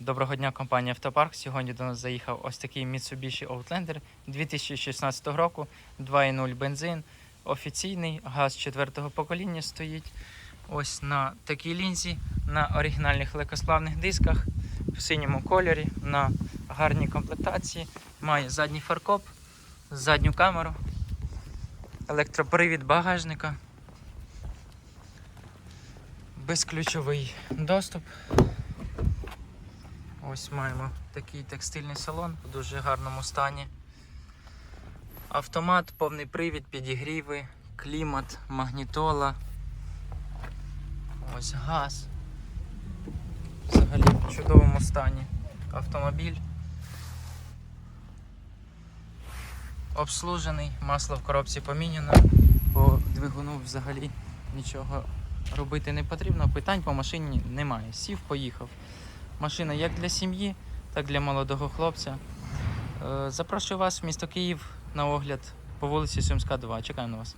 Доброго дня, компанія Автопарк. Сьогодні до нас заїхав ось такий Mitsubishi Outlander 2016 року, 2.0 бензин, офіційний, газ четвертого покоління стоїть. Ось на такій лінзі, на оригінальних легкосплавних дисках, в синьому кольорі, на гарній комплектації. Має задній фаркоп, задню камеру, електропривід багажника, безключовий доступ. Ось маємо такий текстильний салон в дуже гарному стані. Автомат, повний привід, підігріви, клімат, магнітола. Ось газ. Взагалі в чудовому стані. Автомобіль. Обслужений, масло в коробці поміняно, по двигуну взагалі нічого робити не потрібно. Питань по машині немає. Сів, поїхав. Машина як для сім'ї, так і для молодого хлопця. Е, Запрошую вас в місто Київ на огляд по вулиці Сумська, 2. Чекаємо на вас.